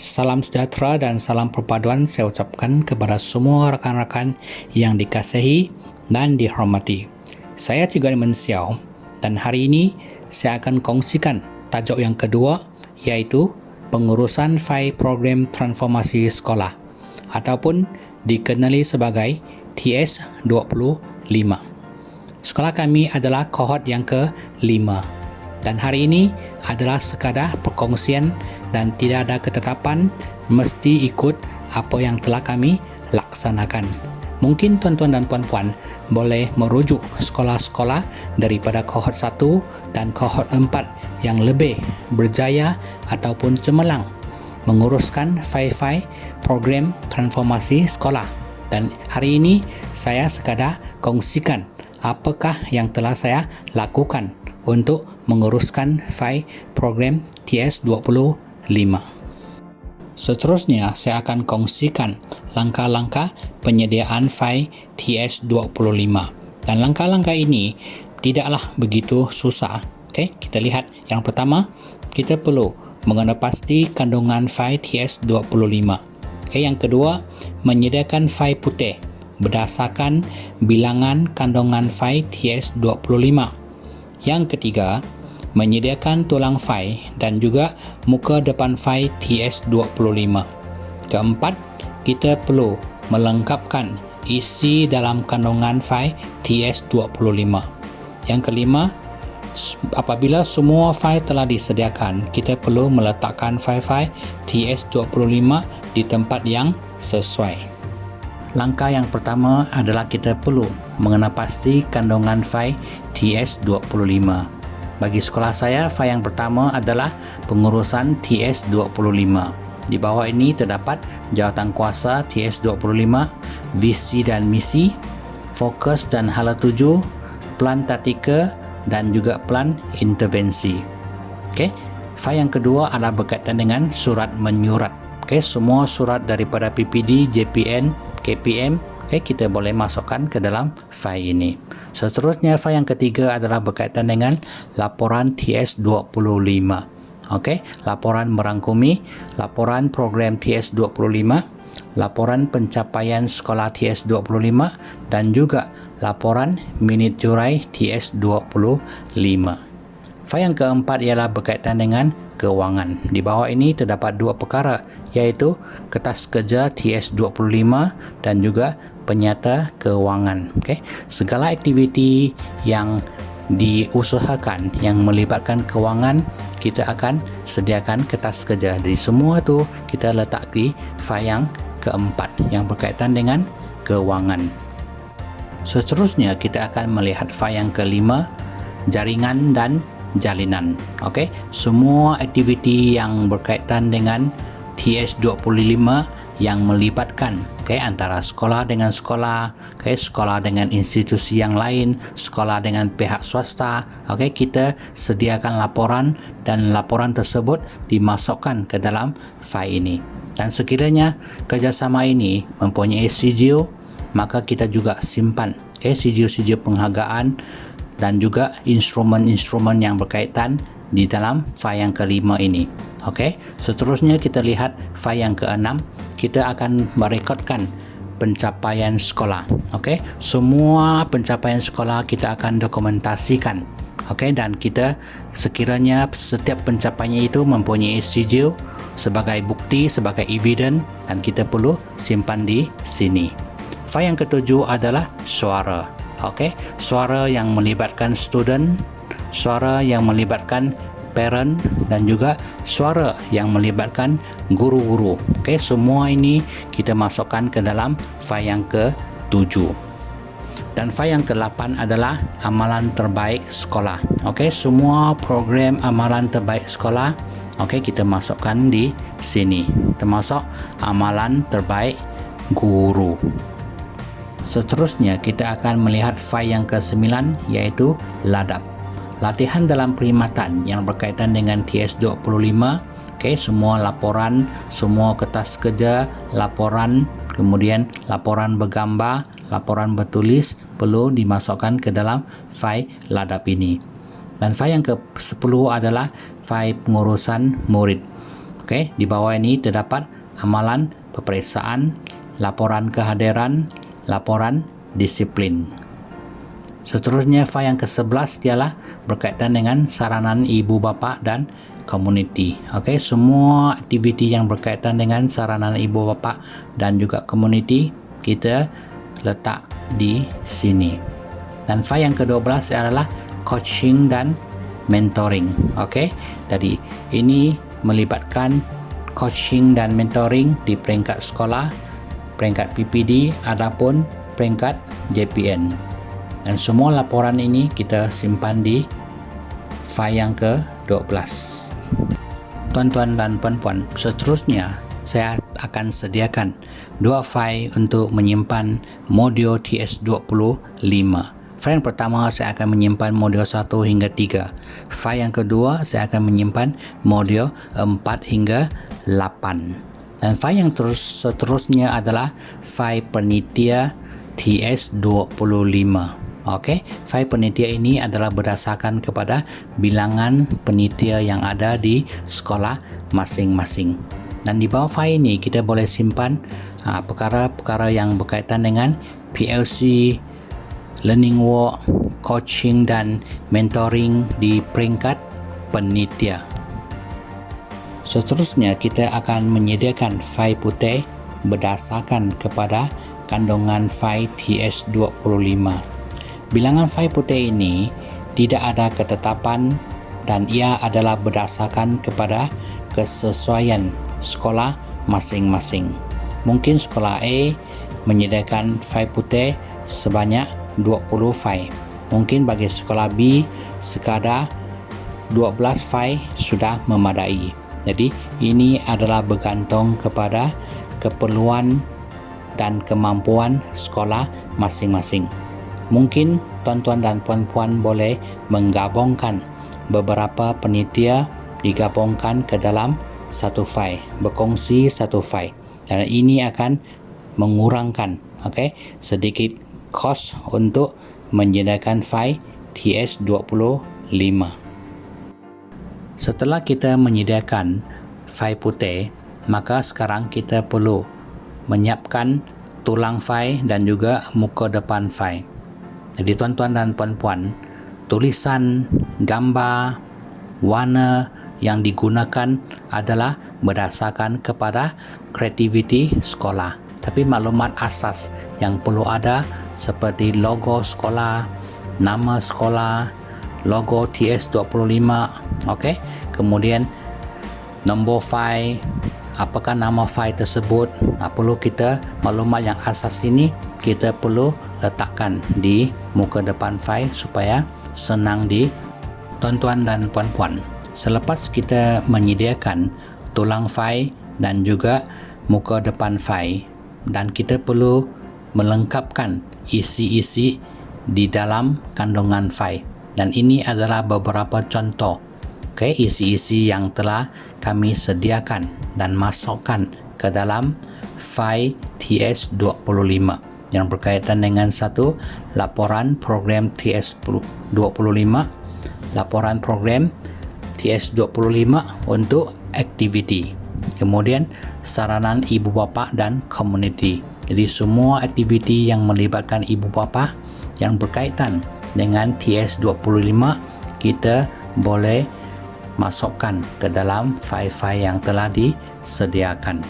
Salam sejahtera dan salam perpaduan saya ucapkan kepada semua rakan-rakan yang dikasihi dan dihormati. Saya Tiga Liman Xiao dan hari ini saya akan kongsikan tajuk yang kedua iaitu pengurusan fail program transformasi sekolah ataupun dikenali sebagai TS25. Sekolah kami adalah kohort yang ke-5 dan hari ini adalah sekadar perkongsian dan tidak ada ketetapan mesti ikut apa yang telah kami laksanakan. Mungkin tuan-tuan dan puan-puan boleh merujuk sekolah-sekolah daripada kohort 1 dan kohort 4 yang lebih berjaya ataupun cemerlang menguruskan fai-fai program transformasi sekolah. Dan hari ini saya sekadar kongsikan apakah yang telah saya lakukan untuk menguruskan fai program TS25. Seterusnya, saya akan kongsikan langkah-langkah penyediaan fai TS25. Dan langkah-langkah ini tidaklah begitu susah. Okey, kita lihat yang pertama, kita perlu mengenal pasti kandungan fai TS25. Okey, yang kedua, menyediakan fai putih berdasarkan bilangan kandungan fai TS25. Yang ketiga, menyediakan tulang fai dan juga muka depan fai TS25. Keempat, kita perlu melengkapkan isi dalam kandungan fai TS25. Yang kelima, apabila semua fai telah disediakan, kita perlu meletakkan fai-fai TS25 di tempat yang sesuai. Langkah yang pertama adalah kita perlu mengenal pasti kandungan fai TS25. Bagi sekolah saya, fai yang pertama adalah pengurusan TS25. Di bawah ini terdapat jawatan kuasa TS25, visi dan misi, fokus dan hala tuju, plan taktika dan juga plan intervensi. Okey. Fai yang kedua adalah berkaitan dengan surat menyurat. Okey, semua surat daripada PPD, JPN, KPM okay, kita boleh masukkan ke dalam fail ini. Seterusnya fail yang ketiga adalah berkaitan dengan laporan TS25. Okey, laporan merangkumi laporan program TS25, laporan pencapaian sekolah TS25 dan juga laporan minit jurai TS25. Fail yang keempat ialah berkaitan dengan kewangan. Di bawah ini terdapat dua perkara iaitu kertas kerja TS25 dan juga penyata kewangan. Okay. Segala aktiviti yang diusahakan yang melibatkan kewangan kita akan sediakan kertas kerja. Jadi semua tu kita letak di fail yang keempat yang berkaitan dengan kewangan. Seterusnya kita akan melihat fail yang kelima jaringan dan jalinan. Okey, semua aktiviti yang berkaitan dengan TS25 yang melibatkan okay, antara sekolah dengan sekolah, okay, sekolah dengan institusi yang lain, sekolah dengan pihak swasta, okay, kita sediakan laporan dan laporan tersebut dimasukkan ke dalam fail ini. Dan sekiranya kerjasama ini mempunyai sijil, maka kita juga simpan sijil-sijil penghargaan dan juga instrumen-instrumen yang berkaitan di dalam file yang kelima ini. Okey, seterusnya kita lihat file yang keenam. Kita akan merekodkan pencapaian sekolah. Okey, semua pencapaian sekolah kita akan dokumentasikan. Okey, dan kita sekiranya setiap pencapaiannya itu mempunyai sijil sebagai bukti, sebagai evidence dan kita perlu simpan di sini. File yang ketujuh adalah suara okey suara yang melibatkan student suara yang melibatkan parent dan juga suara yang melibatkan guru-guru. Okey semua ini kita masukkan ke dalam file yang ke-7 dan file yang ke-8 adalah amalan terbaik sekolah. Okey semua program amalan terbaik sekolah okey kita masukkan di sini. Termasuk amalan terbaik guru Seterusnya kita akan melihat file yang ke-9 iaitu ladap. Latihan dalam perkhidmatan yang berkaitan dengan TS25. Okay, semua laporan, semua kertas kerja, laporan, kemudian laporan bergambar, laporan bertulis perlu dimasukkan ke dalam file ladap ini. Dan file yang ke-10 adalah file pengurusan murid. Okey, di bawah ini terdapat amalan peperiksaan, laporan kehadiran, laporan disiplin. Seterusnya file yang ke-11 ialah berkaitan dengan saranan ibu bapa dan komuniti. Okey, semua aktiviti yang berkaitan dengan saranan ibu bapa dan juga komuniti kita letak di sini. Dan file yang ke-12 adalah coaching dan mentoring. Okey. Jadi ini melibatkan coaching dan mentoring di peringkat sekolah, peringkat PPD ataupun peringkat JPN dan semua laporan ini kita simpan di file yang ke-12 tuan-tuan dan puan-puan seterusnya saya akan sediakan dua file untuk menyimpan modul TS25 file yang pertama saya akan menyimpan modul 1 hingga 3 file yang kedua saya akan menyimpan modul 4 hingga 8 dan file yang terus seterusnya adalah file penitia TS25 Okey, file penitia ini adalah berdasarkan kepada bilangan penitia yang ada di sekolah masing-masing. Dan di bawah file ini kita boleh simpan uh, perkara-perkara yang berkaitan dengan PLC, learning work, coaching dan mentoring di peringkat penitia. Seterusnya kita akan menyediakan file putih berdasarkan kepada kandungan file TS25. Bilangan file putih ini tidak ada ketetapan dan ia adalah berdasarkan kepada kesesuaian sekolah masing-masing. Mungkin sekolah A menyediakan file putih sebanyak 20 file. Mungkin bagi sekolah B sekadar 12 file sudah memadai. Jadi ini adalah bergantung kepada keperluan dan kemampuan sekolah masing-masing. Mungkin tuan-tuan dan puan-puan boleh menggabungkan beberapa penitia digabungkan ke dalam satu file, berkongsi satu file. Dan ini akan mengurangkan okay, sedikit kos untuk menyediakan file TS25. Setelah kita menyediakan file putih, maka sekarang kita perlu menyiapkan tulang file dan juga muka depan file. Jadi tuan-tuan dan puan-puan, tulisan, gambar, warna yang digunakan adalah berdasarkan kepada kreativiti sekolah. Tapi maklumat asas yang perlu ada seperti logo sekolah, nama sekolah, logo TS25, okey. Kemudian nombor file, apakah nama file tersebut, nah, perlu kita maklumat yang asas ini kita perlu letakkan di muka depan file supaya senang di tuan-tuan dan puan-puan. Selepas kita menyediakan tulang file dan juga muka depan file dan kita perlu melengkapkan isi-isi di dalam kandungan file dan ini adalah beberapa contoh okay, isi-isi yang telah kami sediakan dan masukkan ke dalam file TS25 yang berkaitan dengan satu laporan program TS25 laporan program TS25 untuk aktiviti. Kemudian saranan ibu bapa dan komuniti. Jadi semua aktiviti yang melibatkan ibu bapa yang berkaitan dengan TS25 kita boleh masukkan ke dalam file-file yang telah disediakan.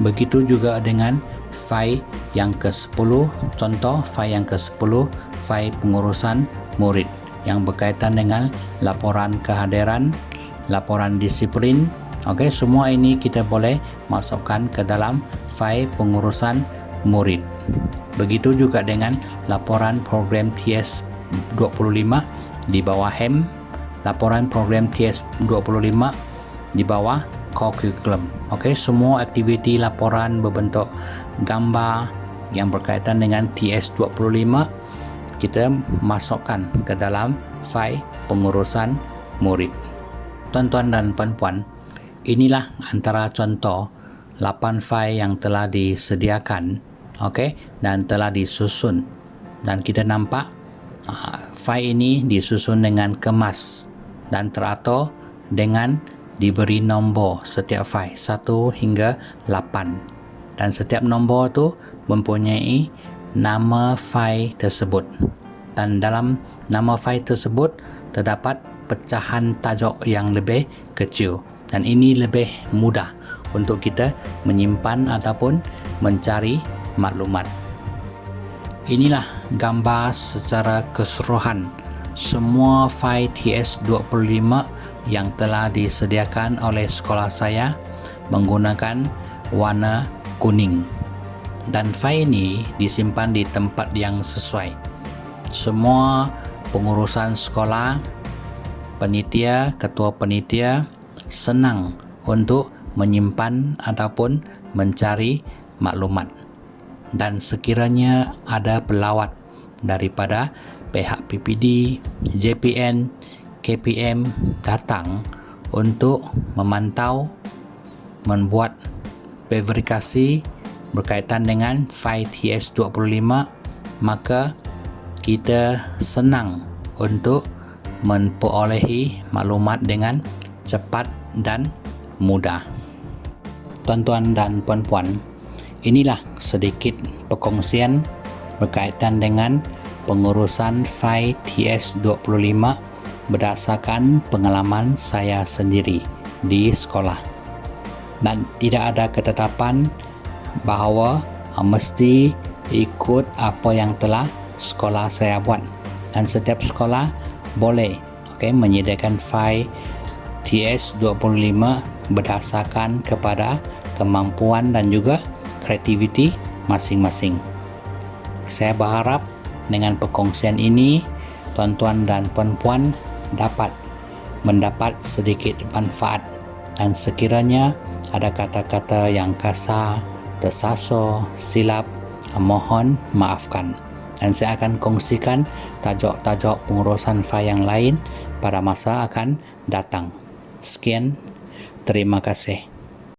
Begitu juga dengan file yang ke-10 contoh file yang ke-10 file pengurusan murid yang berkaitan dengan laporan kehadiran laporan disiplin. Okey, semua ini kita boleh masukkan ke dalam file pengurusan murid. Begitu juga dengan laporan program TS25 di bawah HEM, laporan program TS25 di bawah core curriculum. Okey, semua aktiviti laporan berbentuk gambar yang berkaitan dengan TS25 kita masukkan ke dalam file pengurusan murid. Tuan-tuan dan puan-puan, inilah antara contoh 8 file yang telah disediakan okey dan telah disusun dan kita nampak uh, file ini disusun dengan kemas dan teratur dengan diberi nombor setiap fail 1 hingga 8 dan setiap nombor tu mempunyai nama fail tersebut. Dan dalam nama fail tersebut terdapat pecahan tajuk yang lebih kecil. Dan ini lebih mudah untuk kita menyimpan ataupun mencari maklumat. Inilah gambar secara keseluruhan semua fail TS25 yang telah disediakan oleh sekolah saya menggunakan warna kuning. Dan fail ini disimpan di tempat yang sesuai. Semua pengurusan sekolah, penitia, ketua penitia senang untuk menyimpan ataupun mencari maklumat. Dan sekiranya ada pelawat daripada pihak PPD, JPN, KPM datang untuk memantau membuat verifikasi berkaitan dengan file TS25 maka kita senang untuk memperolehi maklumat dengan cepat dan mudah. Tuan-tuan dan puan-puan, inilah sedikit perkongsian berkaitan dengan pengurusan file TS25 berdasarkan pengalaman saya sendiri di sekolah. Dan tidak ada ketetapan bahawa mesti ikut apa yang telah sekolah saya buat. Dan setiap sekolah boleh okay, menyediakan file TS25 berdasarkan kepada kemampuan dan juga kreativiti masing-masing. Saya berharap dengan perkongsian ini tuan-tuan dan puan-puan dapat mendapat sedikit manfaat dan sekiranya ada kata-kata yang kasar, tersaso, silap, mohon maafkan. Dan saya akan kongsikan tajuk-tajuk pengurusan fail yang lain pada masa akan datang. Sekian, terima kasih.